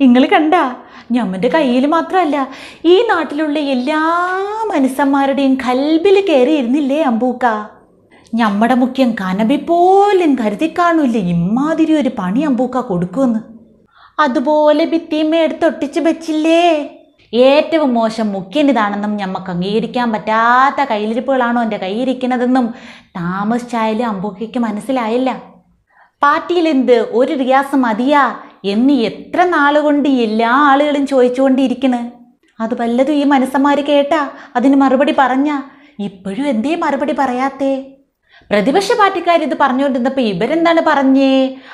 നിങ്ങൾ കണ്ട? ഞമ്മന്റെ കയ്യിൽ മാത്രമല്ല ഈ നാട്ടിലുള്ള എല്ലാ മനുഷ്യന്മാരുടെയും കൽബിൽ കയറി ഇരുന്നില്ലേ അമ്പൂക്ക? ഞമ്മടെ മുഖ്യം കനബി പോലും കരുതി കാണൂല്ലേ ഇമ്മാതിരി ഒരു പണി അമ്പൂക്ക കൊടുക്കുമെന്ന്? അതുപോലെ ഭിത്തിയമ്മ എടുത്തൊട്ടിച്ച് വെച്ചില്ലേ? ഏറ്റവും മോശം മുഖ്യനിതാണെന്നും ഞമ്മക്ക് അംഗീകരിക്കാൻ പറ്റാത്ത കയ്യിലിരിപ്പുകളാണോ എന്റെ കയ്യിരിക്കുന്നതെന്നും താമസിച്ചായാലും അമ്പൂക്കയ്ക്ക് മനസ്സിലായില്ല. പാർട്ടിയിൽ എന്ത്? ഒരു റിയാസ് മതിയാ. എന്ന് എത്ര നാളുകൊണ്ട് എല്ലാ ആളുകളും ചോദിച്ചുകൊണ്ടിരിക്കണ്? അത് വല്ലതും ഈ മനസ്സന്മാർ കേട്ടാ അതിന് മറുപടി പറഞ്ഞ? ഇപ്പോഴും എന്തേ മറുപടി പറയാത്തേ? പ്രതിപക്ഷ പാർട്ടിക്കാർ ഇത് പറഞ്ഞുകൊണ്ടിരുന്നപ്പോൾ ഇവരെന്താണ് പറഞ്ഞേ?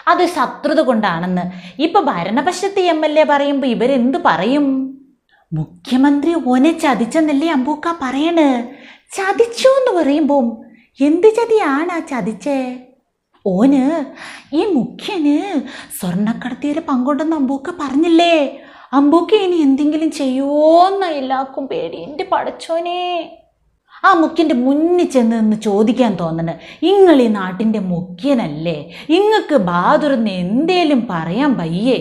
അത് ശത്രുത കൊണ്ടാണെന്ന്. ഇപ്പൊ ഭരണപക്ഷത്തെ എം എൽ എ പറയുമ്പോൾ ഇവരെന്ത് പറയും? മുഖ്യമന്ത്രി ഓനെ ചതിച്ചെന്നല്ലേ അമ്പൂക്ക പറയണ്? ചതിച്ചു എന്ന് പറയുമ്പോൾ എന്ത് ചതിയാണ് ആ ചതിച്ചേ? ഓന് ഈ മുഖ്യന് സ്വർണക്കടത്തിയൊരു പങ്കുണ്ടെന്ന് അമ്പൂക്ക പറഞ്ഞില്ലേ? അമ്പൂക്ക ഇനി എന്തെങ്കിലും ചെയ്യുമോന്ന എല്ലാവർക്കും പേടി. എന്റെ പടച്ചോനെ. ആ മുഖ്യന്റെ മുന്നിൽ ചെന്ന് നിന്ന് ചോദിക്കാൻ തോന്നണ് ഇങ്ങൾ ഈ നാട്ടിന്റെ മുഖ്യനല്ലേ? ഇങ്ങക്ക് ബാതുറന്ന് എന്തേലും പറയാൻ വയ്യേ?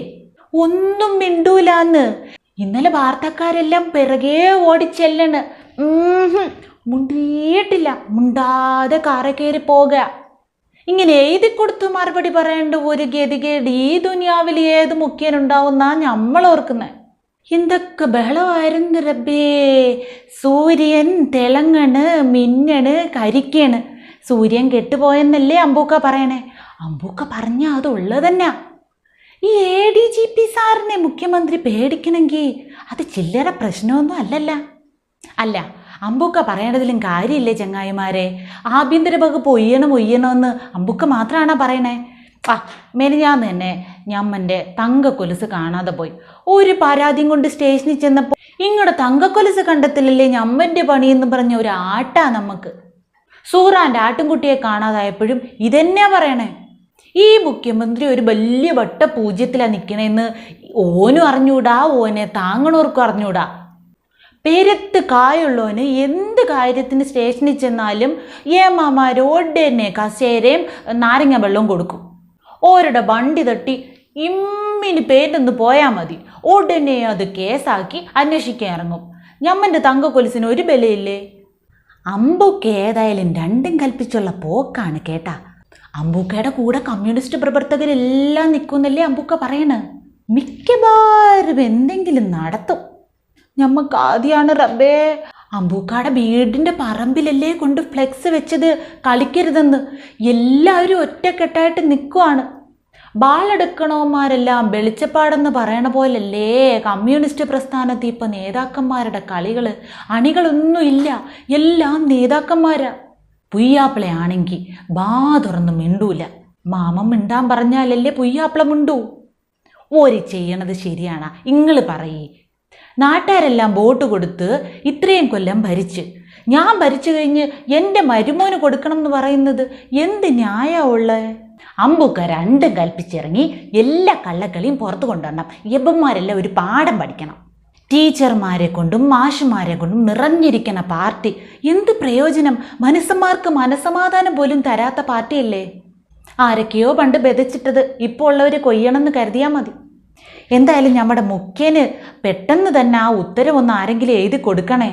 ഒന്നും മിണ്ടൂലാന്ന്. ഇന്നലെ വാർത്തക്കാരെല്ലാം പിറകെ ഓടിച്ചെല്ലണ്. മുണ്ടിയിട്ടില്ല. മുണ്ടാതെ കാറ കയറി പോക. ഇങ്ങനെ എഴുതി കൊടുത്ത് മറുപടി പറയേണ്ട ഒരു ഗതികേട് ഈ ദുനിയാവിൽ ഏത് മുഖ്യനുണ്ടാവുന്നാ നമ്മൾ ഓർക്കുന്നത് എന്തൊക്കെ ബഹളമായിരുന്നു റബ്ബേ. സൂര്യൻ തിളങ്ങണ് മിന്നണ് കരിക്കണ്. സൂര്യൻ കെട്ടുപോയെന്നല്ലേ അമ്പൂക്ക പറയണേ. അമ്പൂക്ക പറഞ്ഞ അതുള്ളത് തന്നെ ഈ എ ഡി ജി പി സാറിനെ മുഖ്യമന്ത്രി പേടിക്കണമെങ്കിൽ അത് ചില്ലറ പ്രശ്നമൊന്നും അല്ലല്ല. അല്ല അമ്പൂക്ക പറയേണ്ടതിലും കാര്യമില്ലേ ചങ്ങായിമാരെ? ആഭ്യന്തര വകുപ്പ് ഒയ്യണം ഒയ്യണമെന്ന് അമ്പുക്ക മാത്രമാണോ പറയണേ. ആ മെനിഞ്ഞാന്ന് തന്നെ ഞമ്മന്റെ തങ്കക്കൊലുസ് കാണാതെ പോയി. ഒരു പരാതിയും കൊണ്ട് സ്റ്റേഷനിൽ ചെന്നപ്പോൾ ഇങ്ങോട്ട് തങ്കക്കൊലുസ് കണ്ടെത്തില്ലല്ലേ ഞമ്മന്റെ പണിയെന്ന് പറഞ്ഞ ഒരു ആട്ടാ നമുക്ക് സൂറാന്റെ ആട്ടിൻകുട്ടിയെ കാണാതായപ്പോഴും ഇതെന്നാ പറയണേ? ഈ മുഖ്യമന്ത്രി ഒരു വലിയ വട്ട പൂജ്യത്തിലാണ് നിൽക്കണേന്ന് ഓനും അറിഞ്ഞൂടാ ഓനെ താങ്ങണോർക്കും അറിഞ്ഞൂടാ. പെരുത്ത് കായുള്ളവന് എന്ത് കാര്യത്തിന് സ്റ്റേഷനിൽ ചെന്നാലും ഏമാമാർ ഉടനെ കസേരയും നാരങ്ങ വെള്ളവും കൊടുക്കും. ഓരുടെ വണ്ടി തട്ടി ഇമ്മിന് പേറ്റൊന്ന് പോയാൽ മതി. ഉടനെ അത് കേസാക്കി അന്വേഷിക്കാൻ ഇറങ്ങും. ഞമ്മന്റെ തങ്കക്കൊലിസിന് ഒരു ബലയില്ലേ? അമ്പൂക്ക് ഏതായാലും രണ്ടും കൽപ്പിച്ചുള്ള പോക്കാണ് കേട്ടാ. അമ്പൂക്കയുടെ കൂടെ കമ്മ്യൂണിസ്റ്റ് പ്രവർത്തകരെല്ലാം നിൽക്കുന്നല്ലേ അമ്പൂക്ക പറയണേ. മിക്കവാറും എന്തെങ്കിലും നടത്തും. ഞമ്മക്ക് ആദ്യമാണ് റബ്ബേ. അമ്പൂക്കാടെ വീടിന്റെ പറമ്പിലല്ലേ കൊണ്ട് ഫ്ലെക്സ് വെച്ചത്? കളിക്കരുതെന്ന്. എല്ലാവരും ഒറ്റക്കെട്ടായിട്ട് നിൽക്കുവാണ് ബാളെടുക്കണവന്മാരെല്ലാം വെളിച്ചപ്പാടെന്ന് പറയണ പോലല്ലേ? കമ്മ്യൂണിസ്റ്റ് പ്രസ്ഥാനത്ത് ഇപ്പം നേതാക്കന്മാരുടെ കളികൾ അണികളൊന്നും ഇല്ല. എല്ലാം നേതാക്കന്മാരാ. പുയ്യാപ്പിള ആണെങ്കിൽ ബാ തുറന്ന് മിണ്ടൂല. മാമം മിണ്ടാൻ പറഞ്ഞാലല്ലേ പുയ്യാപ്പിള മിണ്ടൂ. ഓര് ചെയ്യണത് ശരിയാണ്. ഇങ്ങൾ പറയേ. നാട്ടുകാരെല്ലാം വോട്ട് കൊടുത്ത് ഇത്രയും കൊല്ലം ഭരിച്ച്. ഞാൻ ഭരിച്ചു കഴിഞ്ഞ് എന്റെ മരുമോന് കൊടുക്കണം എന്ന് പറയുന്നത് എന്ത് ന്യായമുള്ള അമ്പുക്ക രണ്ടും കൽപ്പിച്ചിറങ്ങി എല്ലാ കള്ളക്കളിയും പുറത്തു കൊണ്ടുവരണം. യബന്മാരെല്ലാം ഒരു പാഠം പഠിക്കണം. ടീച്ചർമാരെ കൊണ്ടും മാഷുമാരെ കൊണ്ടും നിറഞ്ഞിരിക്കുന്ന പാർട്ടി. എന്ത് പ്രയോജനം? മനസ്സന്മാർക്ക് മനസമാധാനം പോലും തരാത്ത പാർട്ടിയല്ലേ? ആരൊക്കെയോ പണ്ട് ബെതച്ചിട്ടത് ഇപ്പോൾ ഉള്ളവർ കൊയ്യണമെന്ന് കരുതിയാൽ മതി. എന്തായാലും നമ്മുടെ മുഖ്യന് പെട്ടെന്ന് തന്നെ ആ ഉത്തരവൊന്ന് ആരെങ്കിലും എഴുതി കൊടുക്കണേ.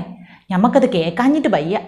ഞമ്മക്കത് കേൾക്കാഞ്ഞിട്ട് വയ്യ.